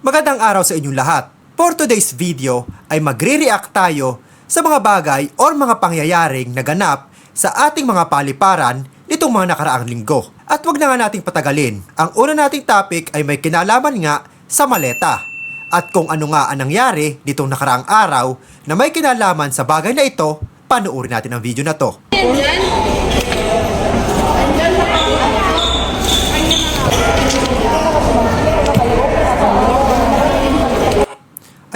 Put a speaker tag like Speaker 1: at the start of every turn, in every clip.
Speaker 1: Magandang araw sa inyong lahat. For today's video ay magre-react tayo sa mga bagay or mga pangyayaring naganap sa ating mga paliparan nitong mga nakaraang linggo. At wag na nga nating patagalin. Ang una nating topic ay may kinalaman nga sa maleta. At kung ano nga ang nangyari nitong nakaraang araw na may kinalaman sa bagay na ito, panoorin natin ang video na to.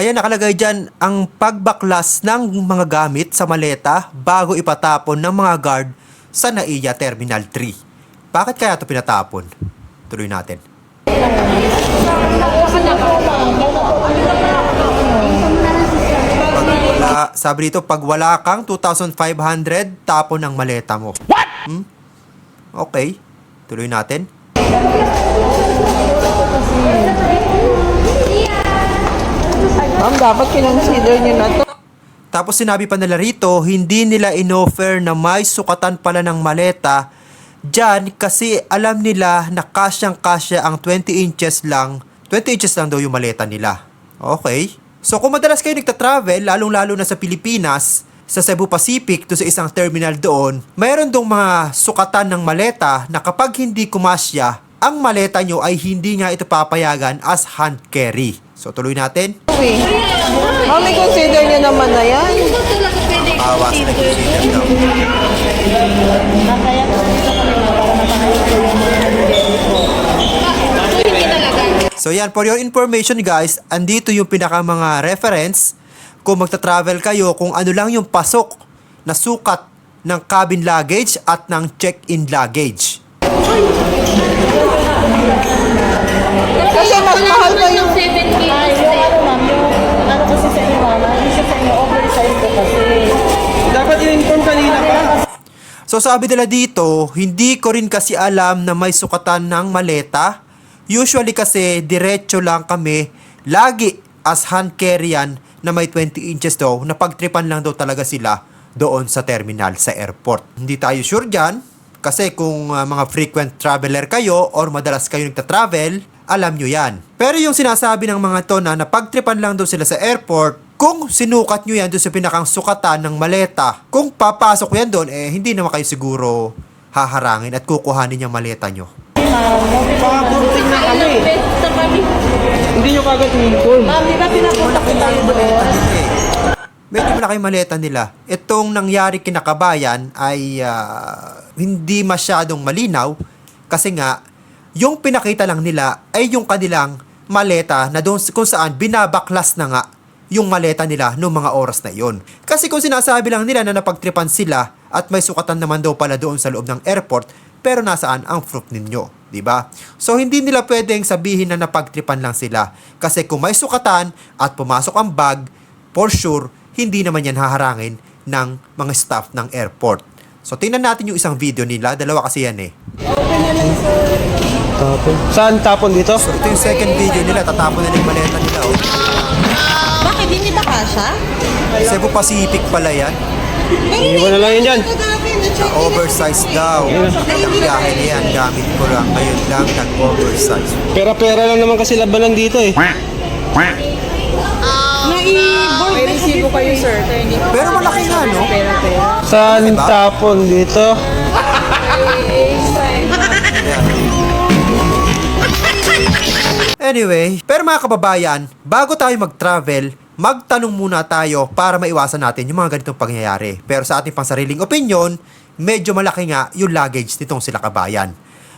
Speaker 1: Ayan, nakalagay dyan ang pagbaklas ng mga gamit sa maleta bago ipatapon ng mga guard sa NAIA Terminal 3. Bakit kaya ito pinatapon? Tuloy natin. Pag wala, sabi dito, pag wala kang 2,500, tapon ang maleta mo. What? Hmm? Okay. Tuloy natin.
Speaker 2: Ma'am, dapat kinonsider nyo na to.
Speaker 1: Tapos sinabi pa nila rito, hindi nila inoffer na may sukatan pala ng maleta dyan kasi alam nila na kasyang-kasya ang 20 inches lang. 20 inches lang daw yung maleta nila. Okay. So kung madalas kayo nagta-travel, lalong-lalo na sa Pilipinas, sa Cebu Pacific to sa isang terminal doon, mayroon dong mga sukatan ng maleta na kapag hindi kumasya, ang maleta nyo ay hindi nga ito papayagan as hand carry. So tuloy natin.
Speaker 2: Ma'am, may consider nyo naman na yan.
Speaker 1: Awas na consider daw. So yan, for your information guys, andito yung pinaka mga reference kung magta-travel kayo kung ano lang yung pasok na sukat ng cabin luggage at ng check-in luggage.
Speaker 2: Kasi
Speaker 1: So sabi nila dito, hindi ko rin kasi alam na may sukatan ng maleta. Usually kasi diretso lang kami lagi as hand carry na may 20 inches daw na pagtripan lang daw talaga sila doon sa terminal sa airport. Hindi tayo sure dyan kasi kung uh, mga frequent traveler kayo or madalas kayo nagta-travel, alam nyo yan. Pero yung sinasabi ng mga to na napagtripan lang daw sila sa airport, kung sinukat nyo yan doon sa pinakang sukatan ng maleta, kung papasok yan doon, eh hindi naman kayo siguro haharangin at kukuhanin yung maleta nyo.
Speaker 2: Pakapunting na kami. Hindi nyo kagad i-inform.
Speaker 3: Ma'am, di ba pinapunta ko tayo doon?
Speaker 1: Medyo malaki yung maleta nila. Itong nangyari kinakabayan ay ah, hindi masyadong malinaw kasi nga yung pinakita lang nila ay yung kanilang maleta na doon kung saan binabaklas na nga yung maleta nila noong mga oras na yon. Kasi kung sinasabi lang nila na napagtripan sila at may sukatan naman daw pala doon sa loob ng airport, pero nasaan ang proof ninyo, di ba? So hindi nila pwedeng sabihin na napagtripan lang sila kasi kung may sukatan at pumasok ang bag, for sure hindi naman yan haharangin ng mga staff ng airport. So tingnan natin yung isang video nila, dalawa kasi yan eh.
Speaker 4: Tapon. Saan tapon dito?
Speaker 1: So ito yung second video nila, tatapon na yung maleta nila oh.
Speaker 3: Hindi ba kasha?
Speaker 1: Cebu Pacific pala yan.
Speaker 4: Iwan na lang yun dyan.
Speaker 1: Na oversize daw. Ilang biyahe na yan, gamit ko lang. Ngayon lang nag-oversize.
Speaker 4: Pera-pera lang naman kasi labanan dito eh.
Speaker 2: May resibo kayo, sir.
Speaker 1: Pero malaki nga, no?
Speaker 4: Saan
Speaker 1: Diba?
Speaker 4: tapon dito?
Speaker 1: Anyway, pero mga kababayan, bago tayo mag-travel, magtanong muna tayo para maiwasan natin yung mga ganitong pangyayari. Pero sa ating pansariling opinion, medyo malaki nga yung luggage nitong sila kabayan.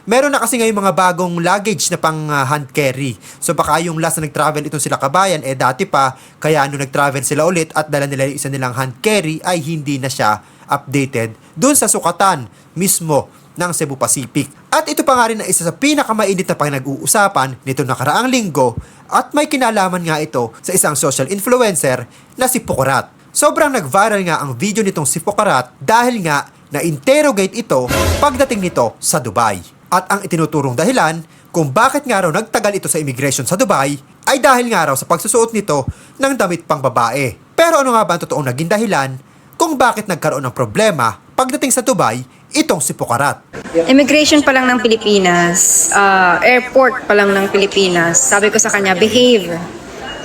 Speaker 1: Meron na kasi ngayon mga bagong luggage na pang ah, hand carry. So baka yung last na nag-travel itong sila kabayan, eh dati pa, kaya nung nag-travel sila ulit at dala nila yung isa nilang hand carry, ay hindi na siya updated dun sa sukatan mismo ng Cebu Pacific. At ito pa nga rin ang isa sa pinakamainit na pinag-uusapan nito nakaraang linggo at may kinalaman nga ito sa isang social influencer na si Pukarat. Sobrang nag-viral nga ang video nitong si Pukarat dahil nga na-interrogate ito pagdating nito sa Dubai. At ang itinuturong dahilan kung bakit nga raw nagtagal ito sa immigration sa Dubai ay dahil nga raw sa pagsusuot nito ng damit pang babae. Pero ano nga ba ang totoong naging dahilan kung bakit nagkaroon ng problema pagdating sa Dubai itong si Pukarat.
Speaker 5: Immigration pa lang ng Pilipinas, ah, airport pa lang ng Pilipinas, sabi ko sa kanya, behave.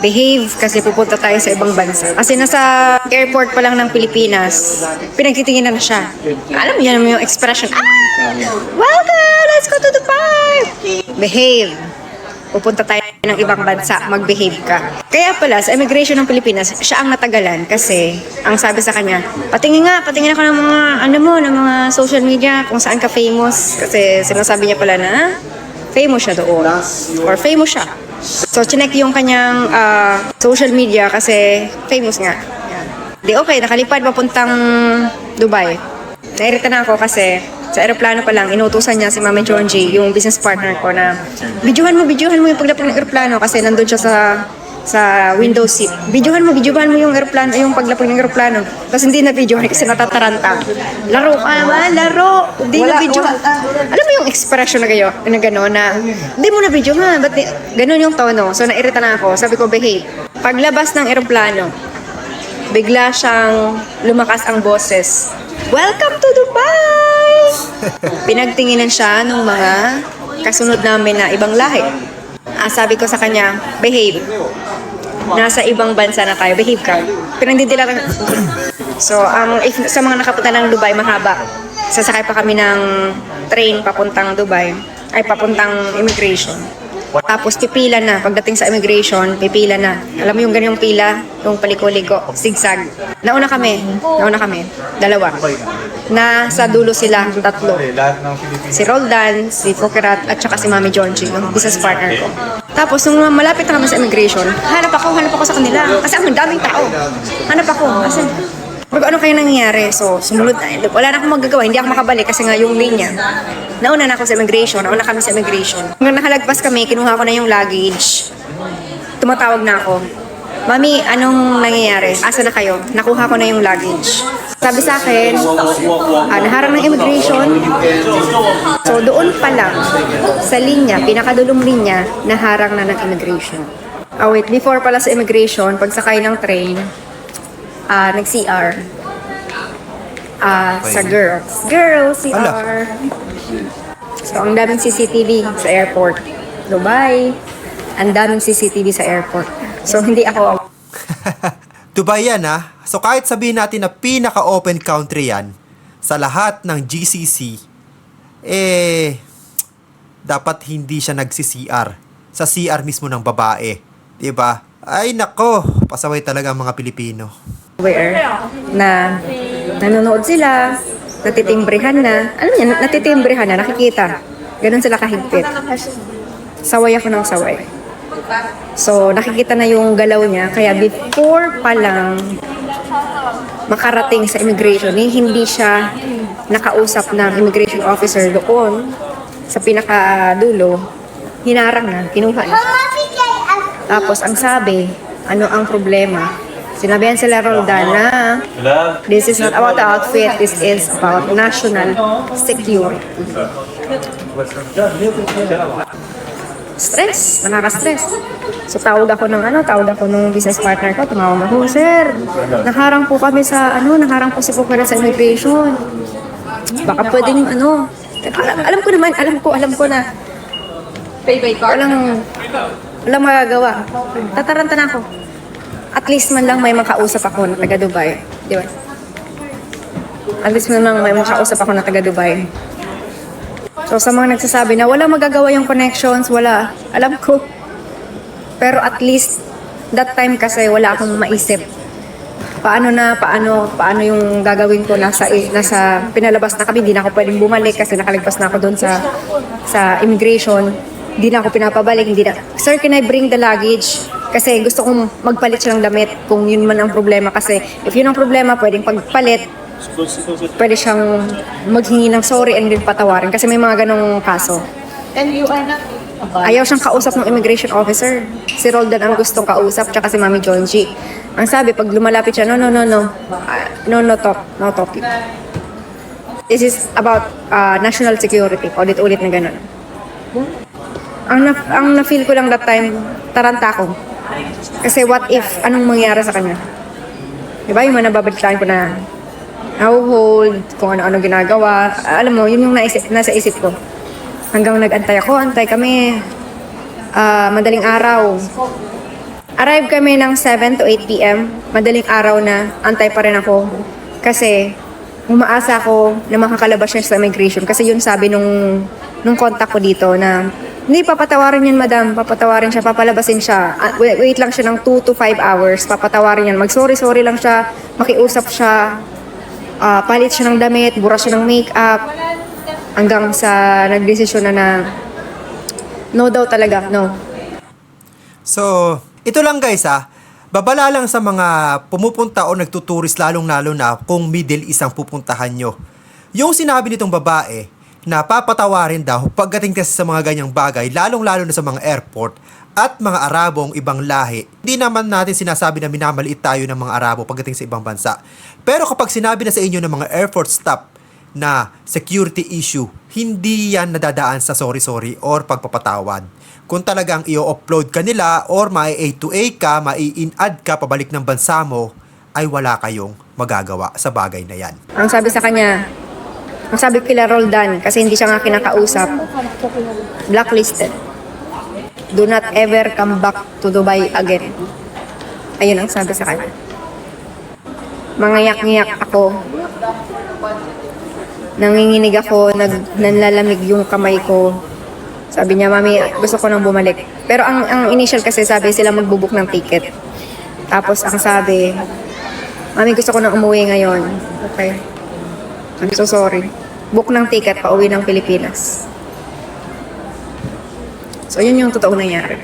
Speaker 5: Behave kasi pupunta tayo sa ibang bansa. Kasi nasa airport pa lang ng Pilipinas, pinagtitinginan na siya. Alam mo yan yung expression, ah! Welcome! Let's go to Dubai! Behave. Pupunta tayo ng ibang bansa, mag-behave ka. Kaya pala, sa immigration ng Pilipinas, siya ang natagalan kasi ang sabi sa kanya, patingin nga, patingin ako ng mga, ano mo, ng mga social media, kung saan ka famous. Kasi sinasabi niya pala na famous siya doon. Or famous siya. So, chinek yung kanyang ah, social media kasi famous nga. Di okay, nakalipad papuntang Dubai. Nairita na ako kasi sa aeroplano pa lang, inutusan niya si Mami Jonji, yung business partner ko na videohan mo, videohan mo yung paglapag ng aeroplano kasi nandun siya sa sa window seat. Videohan mo, videohan mo yung aeroplano, yung paglapag ng aeroplano. Tapos hindi na videohan kasi natataranta. Laro ka naman, laro. Hindi na video. Alam mo yung expression na gayo, na gano'n na, hindi mo na video ha, ba't di- ganun yung tono. So nairita na ako, sabi ko, behave. Paglabas ng aeroplano, bigla siyang lumakas ang boses. Welcome to Dubai! Pinagtinginan siya ng mga kasunod namin na ibang lahi. Ah, sabi ko sa kanya, behave. Nasa ibang bansa na tayo, behave ka. Pinagdidila ka. So, ang if, sa mga nakapunta ng Dubai, mahaba. Sasakay pa kami ng train papuntang Dubai. Ay, papuntang immigration. Tapos pipila na. Pagdating sa immigration, pipila na. Alam mo yung ganyang pila? Yung paliko-liko, zigzag. Nauna kami. Nauna kami. Dalawa. Na sa dulo sila, tatlo. Si Roldan, si Fukerat, at saka si Mami Jonji, yung business partner ko. Tapos, nung malapit na kami sa immigration, hanap ako, hanap ako sa kanila. Kasi ang daming tao. Hanap ako. Kasi, Bago ano kaya nangyayari? So, sumunod na. Wala na akong magagawa. Hindi ako makabalik kasi nga yung linya. Nauna na ako sa immigration. Nauna kami sa immigration. Nung nakalagpas kami, kinuha ko na yung luggage. Tumatawag na ako. Mami, anong nangyayari? Asa na kayo? Nakuha ko na yung luggage. Sabi sa akin, ah, naharang ng immigration. So, doon pa lang, sa linya, pinakadulong linya, naharang na ng immigration. Ah, wait, before pala sa immigration, pagsakay ng train, ah, nag-CR. Ah, sa girls. Girls, CR. So, ang daming CCTV sa airport. Dubai, ang daming CCTV sa airport. So, hindi ako
Speaker 1: Dubai yan ha. So kahit sabihin natin na pinaka-open country yan sa lahat ng GCC, eh, dapat hindi siya nagsi-CR. Sa CR mismo ng babae. 'Di ba? Ay nako, pasaway talaga ang mga Pilipino.
Speaker 5: aware na nanonood sila, natitimbrehan na. Alam niya, natitimbrehan na, nakikita. Ganon sila kahigpit. Saway ako ng saway. So, nakikita na yung galaw niya. Kaya before pa lang makarating sa immigration, eh, hindi siya nakausap ng immigration officer doon sa pinakadulo. Hinarang na, kinuha na. Tapos, ang sabi, ano ang problema? Sinabihan sila Roldan na this is not about the outfit, this is about national security. Stress, nakaka-stress. So tawag ako ng ano, tawag ako ng business partner ko, tumawag ako, Sir, naharang po kami sa ano, naharang po si Pukara sa immigration. Baka pwedeng ano, alam, alam ko naman, alam ko, alam ko na walang, walang magagawa. Tataranta na ako. At least man lang may makausap ako na taga Dubai. Di ba? At least man lang may makausap ako na taga Dubai. So sa mga nagsasabi na wala magagawa yung connections, wala. Alam ko. Pero at least that time kasi wala akong maisip. Paano na, paano, paano yung gagawin ko nasa, nasa pinalabas na kami, hindi na ako pwedeng bumalik kasi nakalagpas na ako doon sa, sa immigration. Hindi na ako pinapabalik, hindi na. Sir, can I bring the luggage? Kasi gusto kong magpalit siya ng damit kung yun man ang problema. Kasi if yun ang problema, pwedeng pagpalit, pwede siyang maghingi ng sorry and then patawarin kasi may mga ganong kaso.
Speaker 3: And you are not
Speaker 5: Ayaw siyang kausap ng immigration officer. Si Roldan ang gustong kausap, tsaka si Mami Jonji. Ang sabi, pag lumalapit siya, no, no, no, no. Ah, no, no talk. No talking. This is about ah, national security. Ulit-ulit na ganun. Ang, na, ang na-feel ko lang that time, taranta ko. Kasi what if, anong mangyari sa kanya? Di ba yung mga nababalitaan ko na hold, kung ano-ano ginagawa. Alam mo, yun yung naisip, nasa isip ko. Hanggang nag-antay ako, antay kami. Ah, madaling araw. Arrive kami ng 7 to 8 p.m. Madaling araw na, antay pa rin ako. Kasi, umaasa ako na makakalabas siya sa immigration. Kasi yun sabi nung, nung contact ko dito na, hindi, papatawarin yan, madam. Papatawarin siya, papalabasin siya. Ah, wait, wait lang siya ng 2 to 5 hours. Papatawarin yan. Mag-sorry-sorry lang siya. Makiusap siya. Ah, palit siya ng damit. Bura siya ng makeup. Hanggang sa nagdesisyon na na, no daw talaga, no.
Speaker 1: So, ito lang guys ha. Babala lang sa mga pumupunta o nagtuturis lalong-lalo na kung Middle East ang pupuntahan nyo. Yung sinabi nitong babae na papatawarin daw pagdating kasi sa mga ganyang bagay, lalong-lalo na sa mga airport at mga Arabong ibang lahi. Hindi naman natin sinasabi na minamaliit tayo ng mga Arabo pagdating sa ibang bansa. Pero kapag sinabi na sa inyo ng mga airport staff na security issue, hindi yan nadadaan sa sorry-sorry or pagpapatawad. Kung talagang i-upload ka nila or may A to A ka, mai-in-add ka pabalik ng bansa mo, ay wala kayong magagawa sa bagay na yan.
Speaker 5: Ang sabi sa kanya, ang sabi kila Roldan, kasi hindi siya nga kinakausap, blacklisted. Do not ever come back to Dubai again. Ayun ang sabi sa kanya. Mangayak-ngiyak ako. Nanginginig ako, nag, nanlalamig yung kamay ko. Sabi niya, Mami, gusto ko nang bumalik. Pero ang, ang initial kasi sabi sila magbubuk ng ticket. Tapos ang sabi, Mami, gusto ko nang umuwi ngayon. Okay. I'm so sorry. Book ng ticket pa uwi ng Pilipinas. So, yun yung totoong nangyari.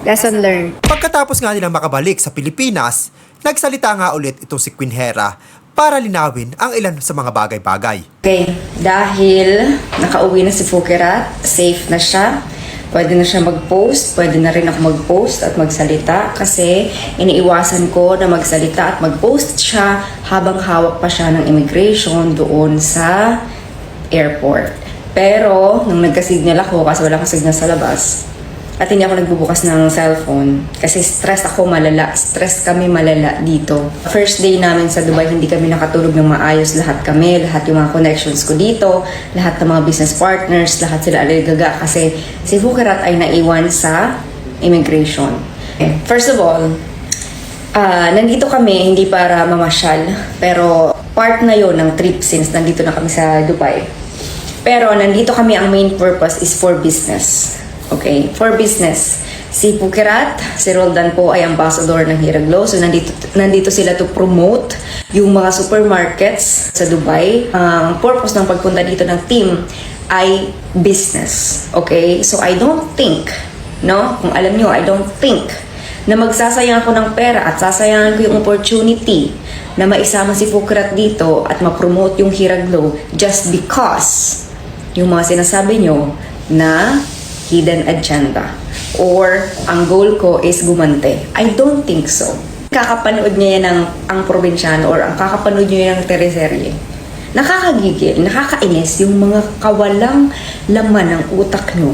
Speaker 5: Lesson learned.
Speaker 1: Pagkatapos nga nilang makabalik sa Pilipinas, nagsalita nga ulit itong si Queen Hera para linawin ang ilan sa mga bagay-bagay.
Speaker 6: Okay, dahil nakauwi na si Fukerat, safe na siya, pwede na siya mag-post, pwede na rin ako mag-post at magsalita kasi iniiwasan ko na magsalita at mag-post siya habang hawak pa siya ng immigration doon sa airport. Pero, nung nagka-signal ako, kasi wala akong signal sa labas, at hindi ako nagbubukas ng cellphone kasi stress ako malala. Stress kami malala dito. First day namin sa Dubai, hindi kami nakatulog ng maayos. Lahat kami, lahat yung mga connections ko dito, lahat ng mga business partners, lahat sila aligaga kasi si Fukarat ay naiwan sa immigration. Okay. First of all, ah nandito kami hindi para mamasyal, pero part na yon ng trip since nandito na kami sa Dubai. Pero nandito kami, ang main purpose is for business. Okay? For business. Si Pukirat, si Roldan po ay ambassador ng Hiraglo. So nandito, nandito sila to promote yung mga supermarkets sa Dubai. Ang purpose ng pagpunta dito ng team ay business. Okay? So I don't think, no? Kung alam nyo, I don't think na magsasayang ako ng pera at sasayangan ko yung opportunity na maisama si Pukrat dito at ma-promote yung Hiraglo just because yung mga sinasabi nyo na hidden agenda or ang goal ko is gumante. I don't think so. Kakapanood niya yan ng ang probinsyano or ang kakapanood niya yan ng teleserye. Nakakagigil, nakakainis yung mga kawalang laman ng utak nyo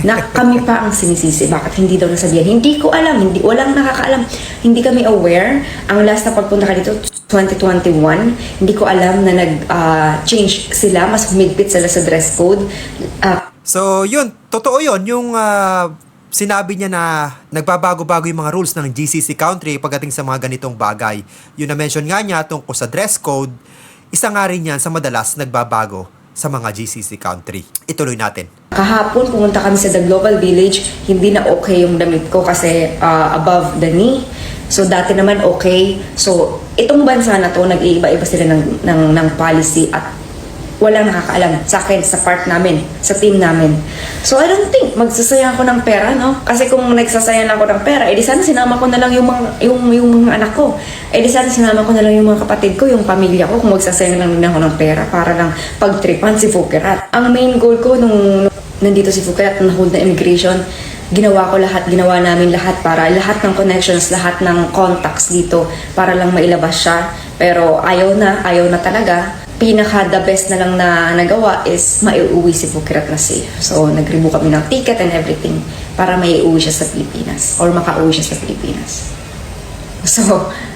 Speaker 6: na kami pa ang sinisisi. Bakit hindi daw nasabihan? Hindi ko alam. Hindi, walang nakakaalam. Hindi kami aware. Ang last na pagpunta ka dito, 2021, hindi ko alam na nag-change sila. Mas humigpit sila sa dress code. Ah,
Speaker 1: So, yun, totoo yun, yung ah, sinabi niya na nagbabago-bago yung mga rules ng GCC country pagdating sa mga ganitong bagay. Yun na mention nga niya tungkol sa dress code, isa nga rin yan sa madalas nagbabago sa mga GCC country. Ituloy natin.
Speaker 6: Kahapon pumunta kami sa The Global Village, hindi na okay yung damit ko kasi ah, above the knee. So dati naman okay. So itong bansa na to, nag-iiba-iba sila ng, ng, ng policy at walang nakakaalam sa akin, sa part namin, sa team namin. So I don't think magsasayang ako ng pera, no? Kasi kung nagsasayang ako ng pera, edi sana sinama ko na lang yung mga, yung, yung mga anak ko. Edi sana sinama ko na lang yung mga kapatid ko, yung pamilya ko, kung magsasayang lang din ako ng pera para lang pagtripan si Fukerat. Ang main goal ko nung nandito si Fukerat, na hold na immigration, ginawa ko lahat, ginawa namin lahat para lahat ng connections, lahat ng contacts dito para lang mailabas siya. Pero ayaw na, ayaw na talaga. Pinaka the best na lang na nagawa is maiuwi si safe. So nag-rebook kami ng ticket and everything para maiuwi siya sa Pilipinas or makauwi siya sa Pilipinas. So,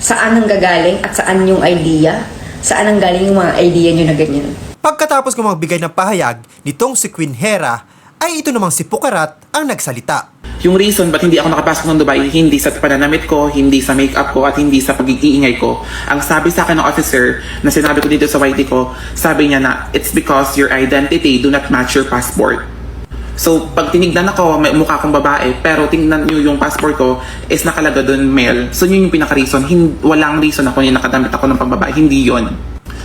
Speaker 6: saan ang gagaling at saan yung idea Saan ang galing yung mga idea nyo na ganyan?
Speaker 1: Pagkatapos ko magbigay ng pahayag nitong si Queen Hera, ay ito namang si Pukarat ang nagsalita.
Speaker 7: Yung reason ba't hindi ako nakapasok ng Dubai, hindi sa pananamit ko, hindi sa makeup ko, at hindi sa pag-iingay ko. Ang sabi sa akin ng officer na sinabi ko dito sa YT ko, sabi niya na, it's because your identity do not match your passport. So, pag tinignan ako, may mukha akong babae, pero tingnan nyo yung passport ko, is nakalaga doon male. So, yun yung pinaka-reason. Hin- walang reason ako yung nakadamit ako ng pambabae. Hindi yon.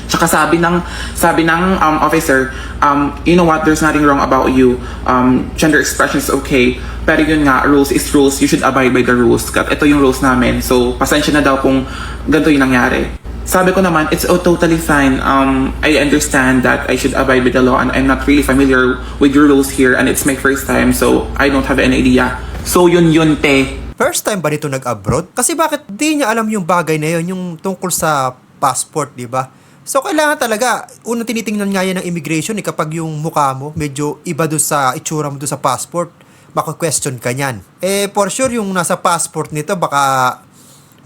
Speaker 7: Tsaka sabi ng sabi ng um, officer, um, you know what, there's nothing wrong about you. Um, gender expression is okay. Pero yun nga, rules is rules. You should abide by the rules. Kat ito yung rules namin. So, pasensya na daw kung ganito yung nangyari. Sabi ko naman, it's oh, totally fine. Um, I understand that I should abide by the law and I'm not really familiar with your rules here and it's my first time so I don't have any idea. So yun yun te.
Speaker 1: First time ba nito nag-abroad? Kasi bakit di niya alam yung bagay na yun, yung tungkol sa passport, di ba? So, kailangan talaga, unang tinitingnan nga yan ng immigration, eh, kapag yung mukha mo, medyo iba doon sa itsura mo doon sa passport, maka-question ka niyan. Eh, for sure, yung nasa passport nito, baka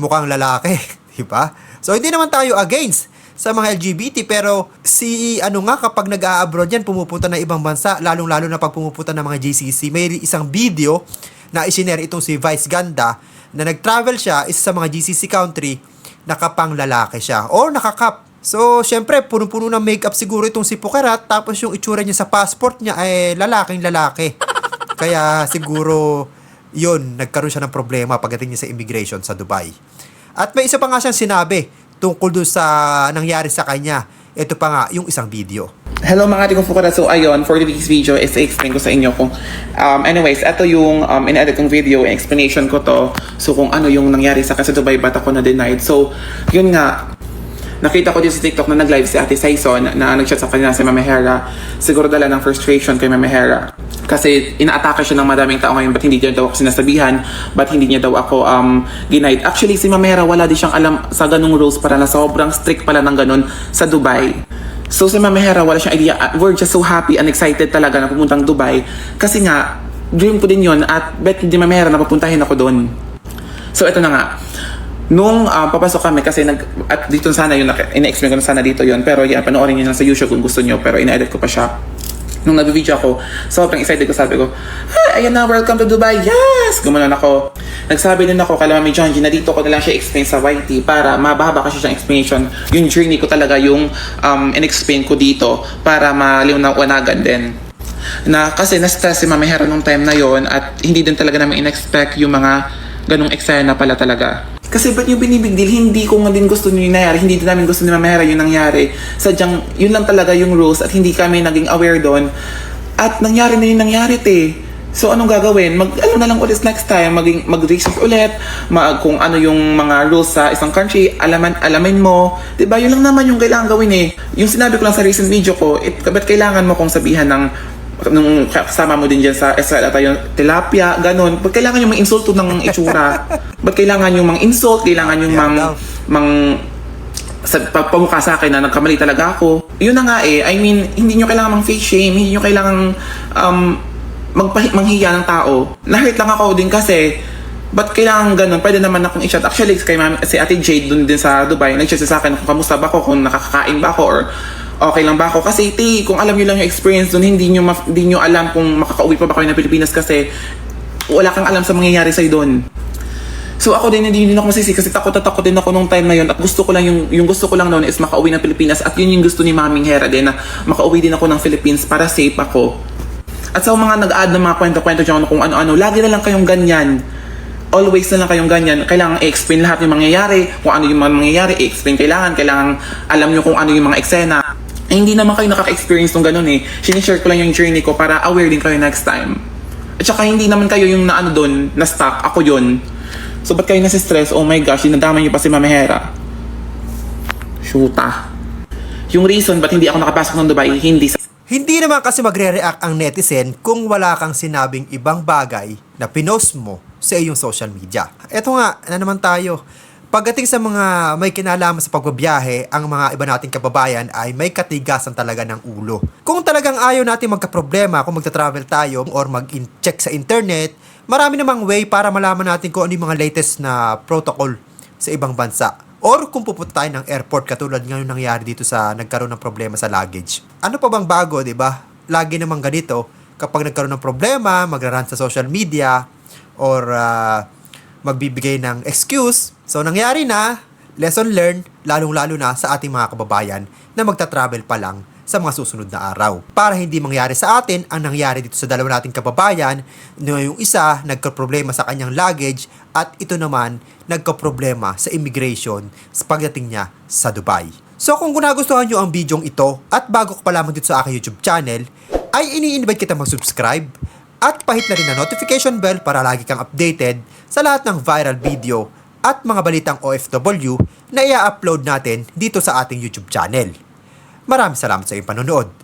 Speaker 1: mukhang lalaki, di ba? So, hindi naman tayo against sa mga LGBT, pero si, ano nga, kapag nag-a-abroad yan, pumupunta na ibang bansa, lalong-lalo na pag pumupunta ng mga GCC, may isang video na isinare itong si Vice Ganda, na nag-travel siya, isa sa mga GCC country, nakapang lalaki siya, or nakakap. So, syempre, punong-puno ng makeup siguro itong si Pukarat, tapos yung itsura niya sa passport niya ay lalaking lalaki. Kaya siguro, yun, nagkaroon siya ng problema pagdating niya sa immigration sa Dubai. At may isa pa nga siyang sinabi tungkol doon sa nangyari sa kanya. Ito pa nga, yung isang video.
Speaker 7: Hello mga ating fukara. So ayun, for today's video is explain ko sa inyo kung um, anyways, ito yung um, in-edit kong video, explanation ko to. So kung ano yung nangyari sa sa Dubai, ba't ako na denied. So yun nga, nakita ko din sa TikTok na nag-live si Ate Saison na nag-chat sa kanya si Mama Hera. Siguro dala ng frustration kay Mama Hera. Kasi inaatake siya ng madaming tao ngayon, ba't hindi niya daw ako sinasabihan, ba't hindi niya daw ako um, denied. Actually, si Mama Hera, wala din siyang alam sa ganung rules para na sobrang strict pala ng ganun sa Dubai. So si Mama Hera, wala siyang idea. Uh, We're just so happy and excited talaga na pumuntang Dubai. Kasi nga, dream ko din yon at bet hindi Mama Hera na papuntahin ako doon. So ito na nga. Nung ah, papasok kami kasi nag at dito sana naka- ina-explain ko na sana dito yon pero yeah, panoorin niyo lang sa YouTube kung gusto niyo pero ina-edit ko pa siya. Nung nag-video ako, sobrang excited ko sabi ko, Hi, ayan na, welcome to Dubai, yes! Gumanon ako. Nagsabi din ako kay Mami Johnji na dito ko na lang siya explain sa YT para mababa kasi siyang explanation. Yung journey ko talaga yung um, in-explain ko dito para maliwanagan din na kasi na-stress si Mami Hera nung time na yon at hindi din talaga namin in-expect yung mga ganong eksena pala talaga. Kasi ba't yung binibig deal, hindi ko nga din gusto nyo yung nangyari, hindi din namin gusto ni Mami Hera yung nangyari. Sadyang, yun lang talaga yung rules at hindi kami naging aware doon. At nangyari na yung nangyari, te. So, anong gagawin? Mag, ano na lang ulit next time, maging, mag-research ulit, mag, kung ano yung mga rules sa isang country, alaman, alamin mo. 'Di ba Yun lang naman yung kailangan gawin eh. Yung sinabi ko lang sa recent video ko, it, ba't kailangan mo kong sabihan ng nung kasama mo din dyan sa SL at yung tilapia, ganun. Ba't kailangan yung mga insulto ng itsura? Ba't kailangan yung mga insult? Kailangan yung
Speaker 1: Yeah,
Speaker 7: mang, mang sa pagpamukha sa akin na nagkamali talaga ako. Yun na nga eh. I mean, hindi nyo kailangan mang face shame, hindi nyo kailangan um, magpahi- manghiya ng tao. Na-hurt lang ako din kasi Ba't kailangan ganun? Pwede naman akong i-chat. Actually, kay mami, si Ate Jade dun din sa Dubai, nag-chat sa akin kung kamusta ba ako, kung nakakakain ba ako, or okay lang ba ako. Kasi, ti, kung alam nyo lang yung experience dun, hindi ma- hindi nyo alam kung makakauwi pa ba kayo ng Pilipinas kasi wala kang alam sa mangyayari sa'yo doon. So ako din hindi din ako masisi kasi takot at takot din ako nung time na yun at gusto ko lang yung yung gusto ko lang noon is makauwi ng Pilipinas at yun yung gusto ni Maming Hera din na makauwi din ako ng Philippines para safe ako. At sa mga nag-add ng mga kwento-kwento dyan kung ano-ano, lagi na lang kayong ganyan. Always na lang kayong ganyan. Kailangan i-explain lahat yung mangyayari, kung ano yung mga mangyayari, i-explain kailangan, kailangan alam nyo kung ano yung mga eksena. Eh, hindi naman kayo nakaka-experience ng ganun eh. Sinishare ko lang yung journey ko para aware din kayo next time. At saka hindi naman kayo yung naano doon, na stuck, ako yun. So ba't kayo nasi-stress? Oh my gosh, dinadama niyo pa si Mama Hera. Shoota. Yung reason ba't hindi ako nakapasok ng Dubai, hindi sa
Speaker 1: Hindi naman kasi magre-react ang netizen kung wala kang sinabing ibang bagay na pinost mo sa iyong social media. Eto nga, na naman tayo. Pagdating sa mga may kinalaman sa pagbabiyahe, ang mga iba nating kababayan ay may katigasan talaga ng ulo. Kung talagang ayaw natin magka-problema kung magta-travel tayo or mag-check sa internet, marami namang way para malaman natin kung ano yung mga latest na protocol sa ibang bansa. or kung pupunta tayo ng airport katulad ngayon nangyari dito sa nagkaroon ng problema sa luggage. Ano pa bang bago, 'di ba? Lagi namang ganito kapag nagkaroon ng problema, magraran sa social media or ah, magbibigay ng excuse. So nangyari na, lesson learned, lalong-lalo na sa ating mga kababayan na magta-travel pa lang sa mga susunod na araw. Para hindi mangyari sa atin ang nangyari dito sa dalawa nating kababayan na yung isa nagka-problema sa kanyang luggage at ito naman nagka-problema sa immigration sa pagdating niya sa Dubai. So kung gunagustuhan nyo ang bidyong ito at bago ka pa lamang dito sa aking YouTube channel, ay ini-invite kita mag-subscribe at pahit na rin ang notification bell para lagi kang updated sa lahat ng viral video at mga balitang OFW na i-upload natin dito sa ating YouTube channel. Maraming salamat sa iyong panonood.